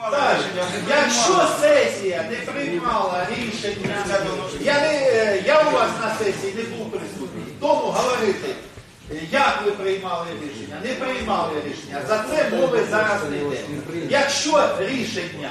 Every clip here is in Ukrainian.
Так, якщо сесія не приймала рішення, я, не, е, я у вас на сесії не був присутній, тому говорити, е, як ви приймали рішення, не приймали рішення, за це мови зараз не йде. Якщо рішення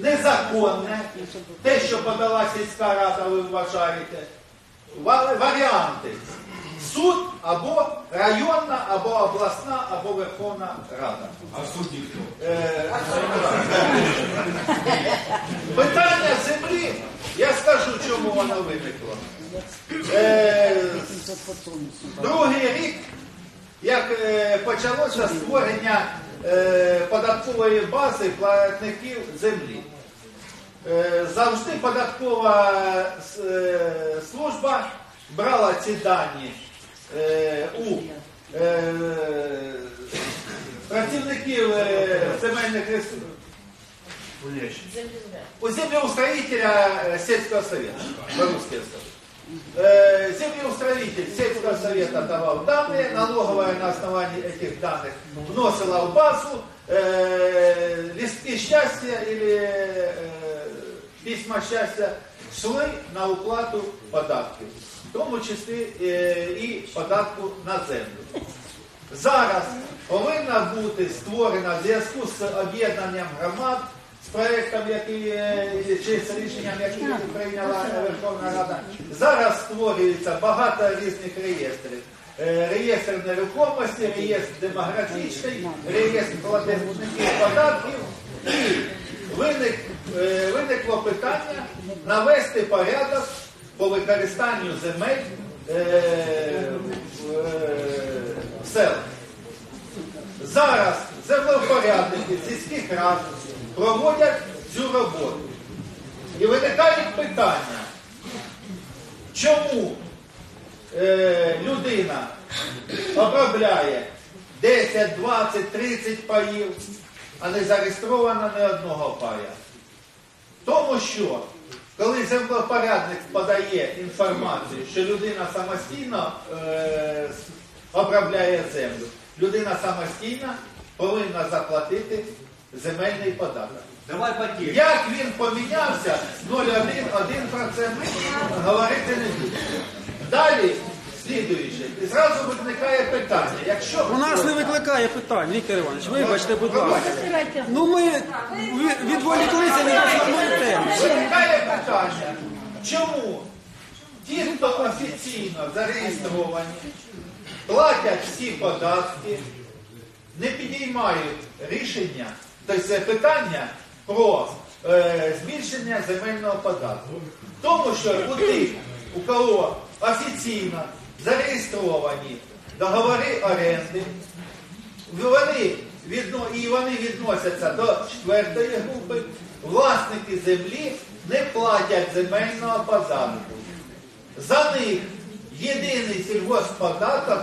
незаконне, те, що подала сільська рада, ви вважаєте, варіанти. Суд або районна, або обласна, або Верховна Рада. А судді хто? Е, Питання землі, я скажу, чому воно виникло. Е, Другий рік, як е, почалося створення е, податкової бази платників землі. Е, Завжди податкова е, служба брала ці дані е, у е, працівників е, земельних ресурсів. У землеустроителя э, сельского совета, по-русски я скажу. Э, Землеустроитель сельского совета давал данные, налоговая на основании этих данных вносила в базу э, листки счастья или э, письма счастья шли на уплату податків, в тому числі е, і податку на землю. Зараз повинна бути створена в зв'язку з об'єднанням громад, з проєктом, який чи з рішенням, яке прийняла Верховна Рада. Зараз створюється багато різних реєстрів. Реєстр нерухомості, реєстр демографічний, реєстр платників податків. І виник, виникло питання навести порядок по використанню земель в селах. Зараз землевпорядники сільських рад проводять цю роботу. І виникають питання, чому е, людина обробляє 10, 20, 30 паїв, а не зареєстрована ні одного пая. Тому що, коли землепорядник подає інформацію, що людина самостійно е, обробляє землю, людина самостійно повинна заплатити земельний податок. Давай потім. Як він помінявся з 0,1% говорити не буду. Далі, слідуючи, і зразу виникає питання, якщо У нас не викликає питань, Віктор Іванович, вибачте, будь ласка. Ну ми ві- відволіклися від основної теми. Виникає питання, чому ті, хто офіційно зареєстровані, платять всі податки, не підіймають рішення, тобто питання про е, збільшення земельного податку. Тому що у тих, у кого офіційно зареєстровані договори оренди, вони відно, і вони відносяться до четвертої групи, власники землі не платять земельного податку. За них єдиний сільгоспподаток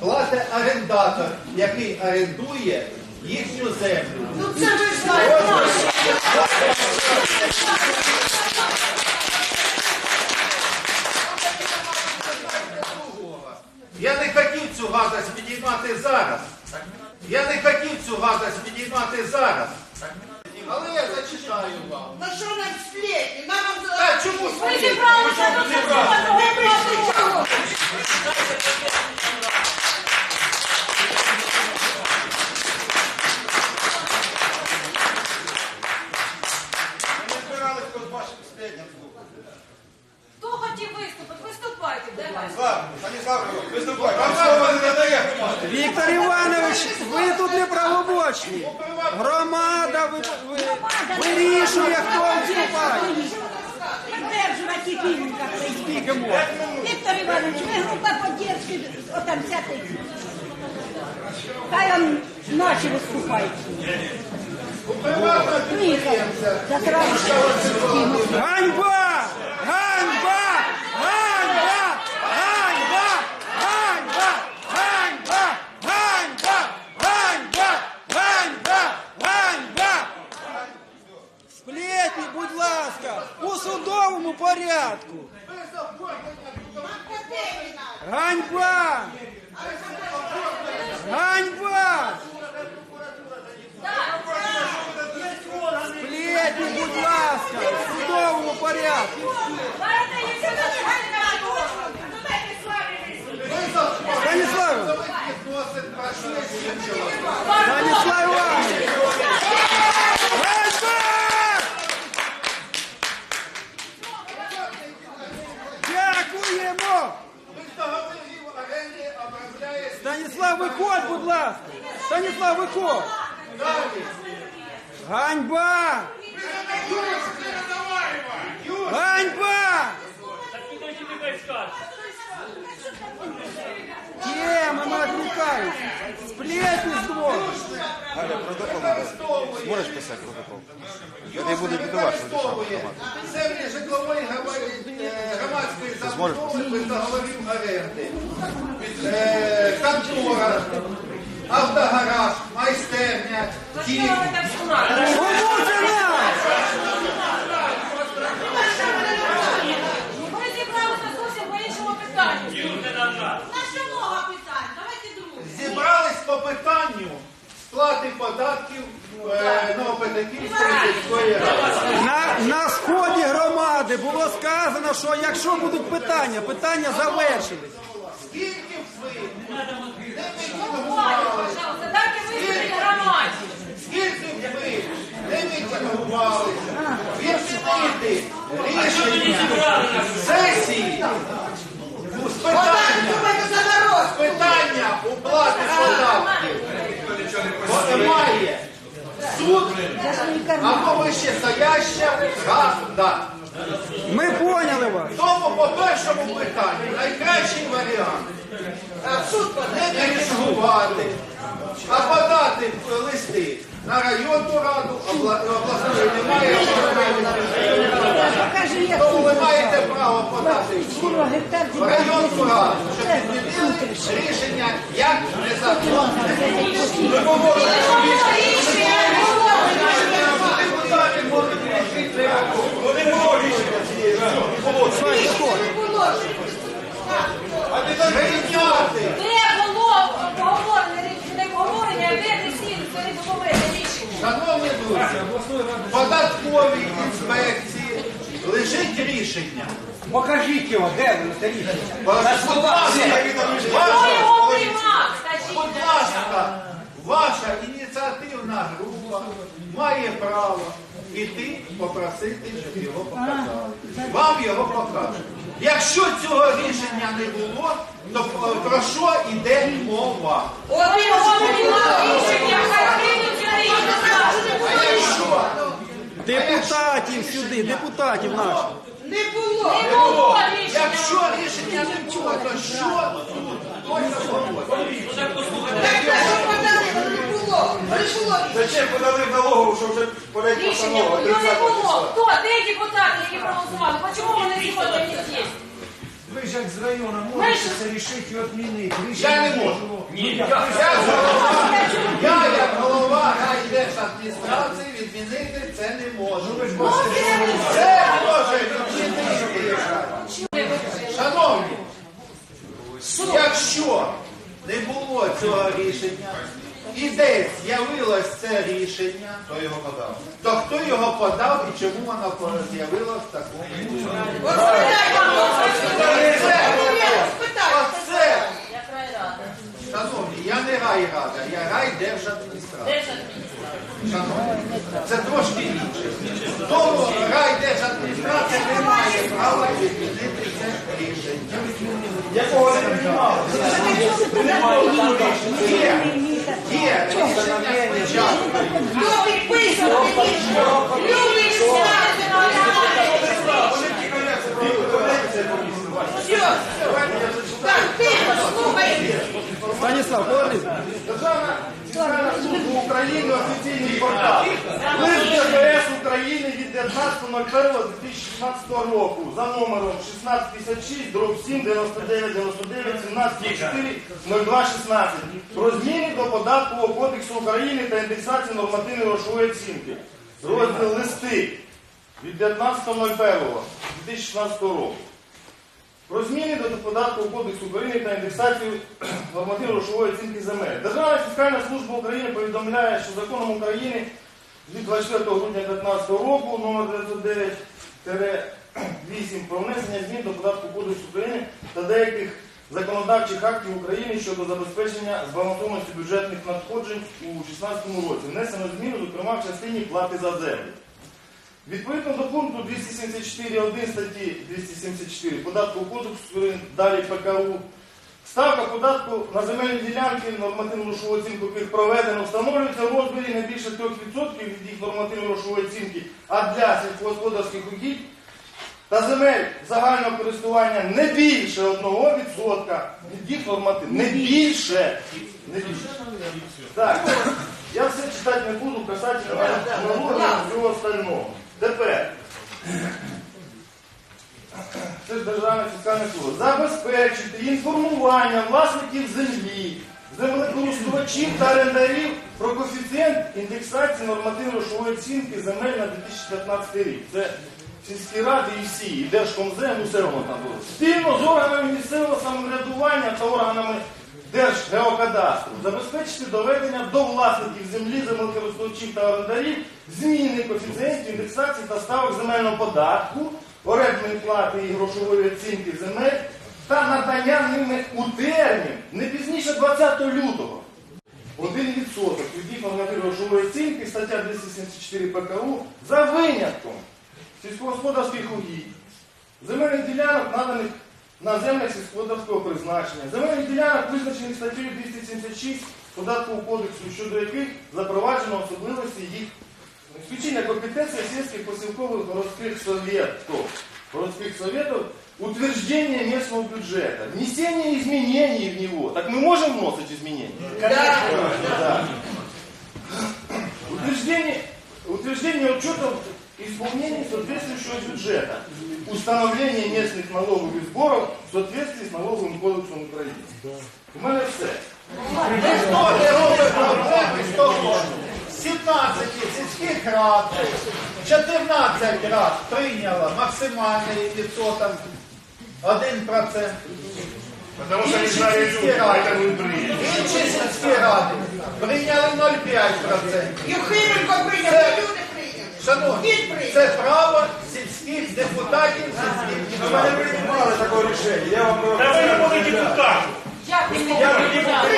платить орендатор, який орендує їхню землю. Ну це ви ж знаєте. Я не хотів цю гадость підіймати зараз. Я не хотів цю гадость підіймати зараз. Але я зачитаю вам. Ну що нам сплетні? Нам вам Та чому Ви зібралися до цього, ви прийшли чого? Ми не збирались тут ваших сплетням слухати. Хто хотів виступити? Виступайте, давай. Ладно, Станіслав, виступай. Вам слово не надає. Віктор Іванович, ви тут не правобочні. Громада ви, ви, вирішує, хто виступає. Поддерживать и фильм как Виктор Иванович, вы группа поддержки, вот там взятый. Хай он ночью выступает. Приватна Приехал. Затравочный. Ганьба! Ганьба! Станіслав, виходь, будь ласка! Станіслав, виходь! далі. Ганьба! Ганьба! Тема не отвлекаются. Сплетни с двор. Галя, протокол надо. Зможеш писати протокол? Я не буду відбивати, що використовує землі житлової громади- е, громадської забудови без договорів оренди. Е, Контора, автогараж, майстерня, кіт. Кому це надо? Ми зібралися зовсім по іншому питанню. Много? Давайте друге. Зібрались по питанню сплати податків е, Новопетаківської сільської ради. На, на сході громади було сказано, що якщо будуть питання, питання завершились. Скільки ви пожалуйста, дайте виступити громаді. скільки б ви? Не мітингували, відмінити рішення. сесії. Ну, з питання, з питання уплати податків, бо немає. Суд або вище стояща рада. Ми поняли вас. Тому по першому питанню найкращий варіант не мітингувати, а подати листи на районну раду, обла- обласної немає, тому ви маєте право подати в суд в районну раду, щоб відмінили рішення як незаконне. Депутати можуть рішити. Вони можуть Прийняти. Де було обговорене, обговорення, де всі це рішення? Шановні друзі, податковій інспекції лежить рішення. Покажіть його, де воно це рішення? Будь ласка, Хто ваша, його приймав, скажіть? будь ласка, ваша ініціативна група має право піти попросити, щоб його показали. Вам його покажуть. Якщо цього рішення не було, то про що йде мова? Рішення? Депутатів сюди, депутатів наших. Не було. Не було. Якщо рішення не було, то що тут? Ось говорить. Так те, що подали, воно не Зачем подали в налогову, що вже подать Рішення постанову його не 30 було. числа? Хто? Де депутати, які проголосували? Чому вони сьогодні не здесь? Ви ж як з району можете ж- це рішити і відмінити. Я не можу. Я, голова, я як голова райдержадміністрації відмінити це не можу. Це може відмінити. Шановні, якщо не було цього рішення, і десь з'явилось це рішення, Хто його подав? то хто його подав і чому воно з'явилось в такому. Оце, рада. шановні, я не райрада, я райдержадміністрація. Де ж Шановні, це трошки інше. Тому райдержадміністрація не має права відмінити це рішення. Якого не приймали? Спочатку. Хто? Люди на все. Так, тихо, слухай. Станіслав, повернись. Державна служба України офіційний портал. Лист ДПС України від 19.01.2016 року за номером 1656 дроб 7 99 99 17 4 02 16 про зміни до податкового кодексу України та індексації нормативної грошової оцінки. Розділ листи від 19.01.2016 року. Про зміни до податкового кодексу України та індексацію нормативно-грошової оцінки земель. Державна фіскальна служба України повідомляє, що законом України від 24 грудня 2015 року номер 909 8 про внесення змін до податкового кодексу України та деяких законодавчих актів України щодо забезпечення збалансованості бюджетних надходжень у 2016 році. Внесено зміни, зокрема в частині плати за землю. Відповідно до пункту 274.1 статті 274 податкового кодексу, далі ПКУ, ставка податку на земельні ділянки, нормативну грошову оцінку проведено, встановлюється в розмірі не більше 3% від їх нормативної грошової оцінки, а для сільськогосподарських угідь та земель загального користування не більше 1% від їх норматив. Не більше. Не більше. Так, я все читати не буду, касательно всього остального. Тепер. Це ж державне фіскальне слово. Забезпечити інформування власників землі, землекористувачів та орендарів про коефіцієнт індексації нормативно-грошової оцінки земель на 2015 рік. Це сільські ради і всі, і Держкомзем, усе воно там було. Спільно з органами місцевого самоврядування та органами Держгеокадастру забезпечити доведення до власників землі, землекористувачів та орендарів зміни коефіцієнтів індексації та ставок земельного податку, орендної плати і грошової оцінки земель та надання ними у термін не пізніше 20 лютого. 1% від їх грошової оцінки, стаття 274 ПКУ, за винятком сільськогосподарських угідь, земельних ділянок, наданих на землях сільськогосподарського призначення, земельних ділянок, визначених статтею 276 Податкового кодексу, щодо яких запроваджено особливості їх исключение компетенции сельских посылковых городских советов, городских советов, утверждение местного бюджета, внесение изменений в него. Так мы можем вносить изменения? Да. Утверждение, утверждение учетов исполнения соответствующего бюджета, установление местных налогов и сборов в соответствии с налоговым кодексом Украины. У мене все. Хто не робить проблеми з того? 17 сільських рад, 14 рад прийняло максимальний відсоток 1%. Потому что не Інші сільські люди, ради, поэтому и приедем. інші сільські ради прийняли 0,5%. Юхименко прийняв, люди прийняли. Шановні, Він прийняв. це право сільських депутатів, сільських Ми не приймали такого рішення. Я вам говорю. Да не депутатом. Дякую. Я не приймали.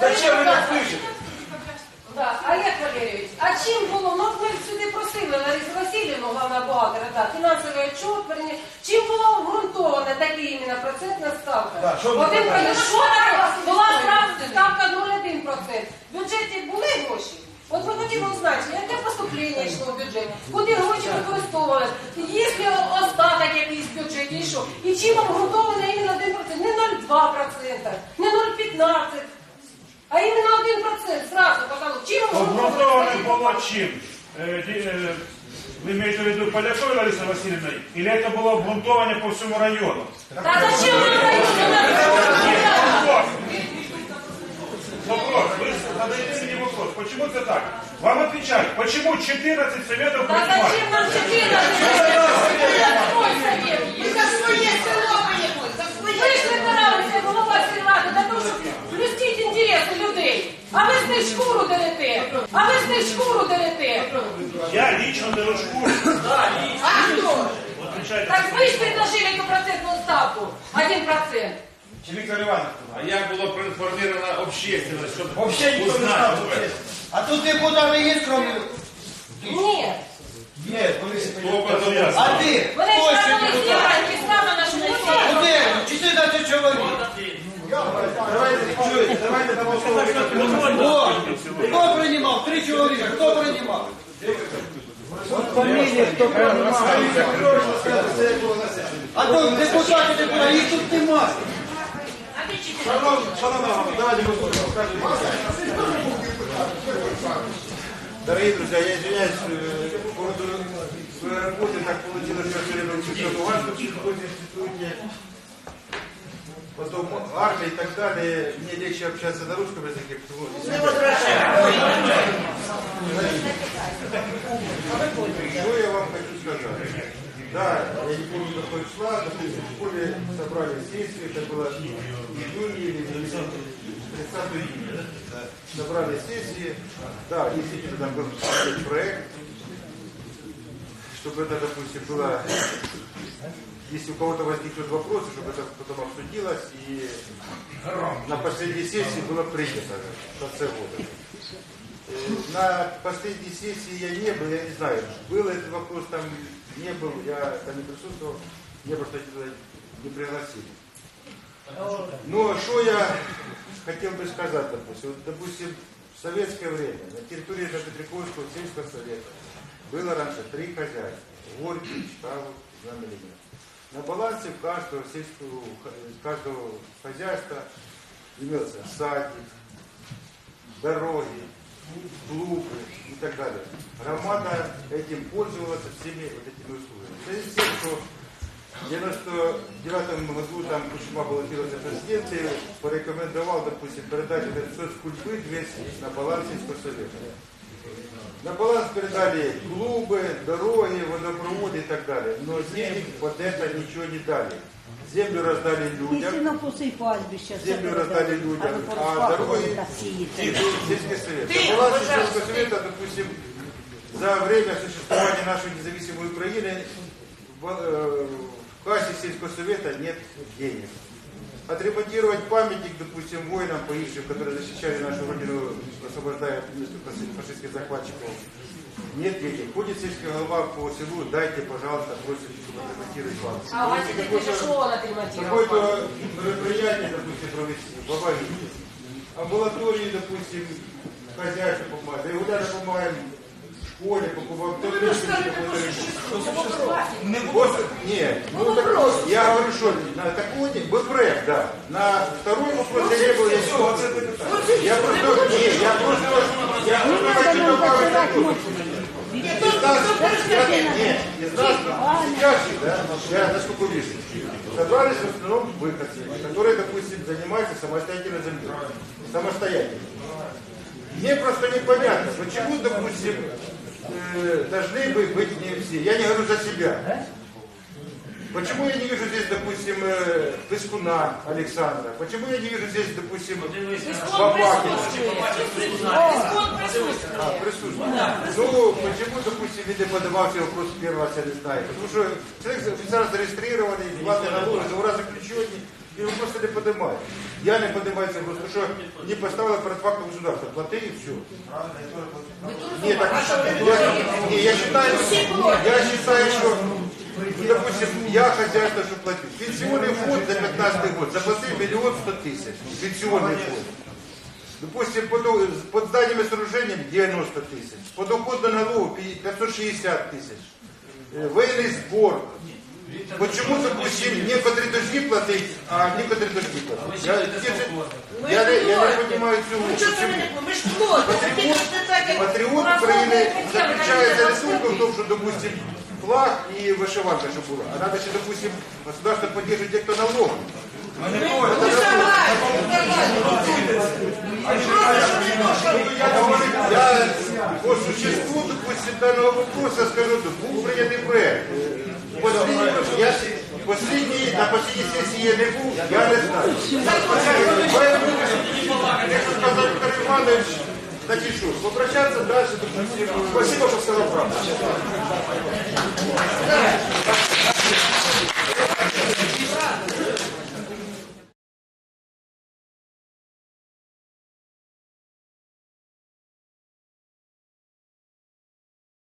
Зачем ви нас пишете? Да. Олег Валерійович, а чим було? Ну ми сюди просили Ларису Васильівну, главна бухгалтера, да, фінансовий отчет, верні. Чим була обґрунтована така іменно процентна ставка? Да, що ви Один сказали? процент. Що таке? Була зразу ставка 0,1%. В бюджеті були гроші? От ми хотіли узнати, яке поступлення йшло в бюджет, куди гроші використовували, є ли остаток якийсь в бюджеті, і що? І чим обґрунтовано іменно 1%? Не 0,2%, не 0,15%. А іменно 1% зразу показав. Чим Обґрунтоване обґрунтовано? було чим? Е, ді- е, Ви маєте в виду Поляковою Ларисою Васильівною? Или це було обґрунтоване по всьому району? Та зачем нам Вопрос. Вопрос. Вы задаете мне вопрос. Почему это так? Вам отвечают. Почему 14 советов Та принимают? зачем нам 14? Ми за своє село приїхали, за Ви своє ж Ви шкуру дерете. А ви з них шкуру дерете. Я лично беру шкуру. А хто? Так ви ж предложили процентну ставку. 1%. Віктор Іванович. А як було проінформовано общественность, щоб Вообще ніхто не знав. А тут депутати є, кроме... Ні. Ні, вони Хто? А ти? Вони ж ще сказали, зібрані саме на шкурі. Куди? 14 чоловік. О, Хто приймав? Три чоловіка. Хто приймав? Фамілія, хто приймав? А тут депутати, депутати, їх тут немає. Дорогие друзья, я извиняюсь, э, по ходу своей работы так получилось, что я все время учился у вас в институте, потом армия и так далее. Мне легче общаться на русском языке, потому Что я вам хочу сказать? Да, я не помню, какой числа, но в школе собрали сессию, это было в июне или в 30 июня. Собрали сессии, да, действительно, там был проект, чтобы это, допустим, было, если у кого-то возникнут вопросы, чтобы это потом обсудилось и на последней сессии было принято в конце года. Э, На последней сессии я не был, я не знаю, был этот вопрос там, не был, я там не присутствовал, меня просто туда не пригласили. Но что я хотел бы сказать, допустим, вот, допустим, в советское время на территории Петриковского сельского совета было раньше три хозяйства. Горький, Чкалов, Знаменитый. На балансе каждого сельского, каждого хозяйства имелся садик, дороги, клубы и так далее. Громада этим пользовалась всеми вот этими услугами. В связи с тем, что в 99 году там Кучма баллотировался в президенты, порекомендовал, допустим, передать этот соцкультуры весь на баланс сельскохозяйства. На баланс передали клубы, дороги, водопроводы и так далее. Но денег под это ничего не дали. Землю раздали людям. Якщо на посий пастбища, все Землю передали. раздали людям, ви а порозпахували дороги та сієте. сельский совет. На балансе сельского совета, допустим, за время существования нашей независимой Украины в, э, в кассе сельского совета нет денег. Отремонтировать памятник, допустим, воинам погибшим, которые защищали нашу родину, освобождая фашистских захватчиков, нет денег. Ходит сельский голова по селу, дайте, пожалуйста, просим, чтобы отремонтировать памятник. А у вас какой-то- что он отремонтировал? какое-то мероприятие, допустим, провести, бабахи, амбулатории, допустим, хозяйство помогать, регулярно помогаем в школе, покупаем таблетки, Вот, нет, ну, так, я говорю, что на такой не- был проект, да. На второй вопрос я не был, я я просто, не, я просто, я Не просто хочу добавить я- нет, я насколько вижу, собрались в основном выходцы, которые, допустим, занимаются самостоятельно землей. Самостоятельно. Мне просто непонятно, почему, допустим, э, должны бы быть не все. Я не говорю за себя. Почему я не вижу здесь, допустим, э, Пескуна Александра? Почему я не вижу здесь, допустим, Бабакина? А, присутствует. Ну, почему, допустим, не подавался вопрос первый раз, я не знаю. Потому что человек официально зарегистрированный, платный налоги, договора заключені, і він просто не подимає. Я не подимаю цей вопрос, тому що не поставили перед фактом государства. Плати і все. Ні, так, я, не, я считаю, я считаю, что, ну, допустим, я хозяйство, что платил. Пенсионный фонд за 15 год заплатил миллион сто тысяч. Пенсионный фонд. Допустим, под, под зданиями сооружениями 90 тысяч. Подоходный налог 560 тысяч. Э, Военный сбор. Почему, допустим, некоторые должны платить, а некоторые должны платить? Я, я, я, не- я не понимаю цього. Почему? Ми ж платимо. Патриот, патриот Украины заключается не только в том, что, допустим, флаг и вышиванка, чтобы была. А надо еще, допустим, государство поддерживать тех, кто налог. Я говорю, я по существу, допустим, данного вопроса скажу, что был принятый проект. Я, последний, на последней сессии я не был, я не знаю. Поэтому, як сказав Віктор Іванович, значить що, попрощатися далі, спасибо, що сказав правду.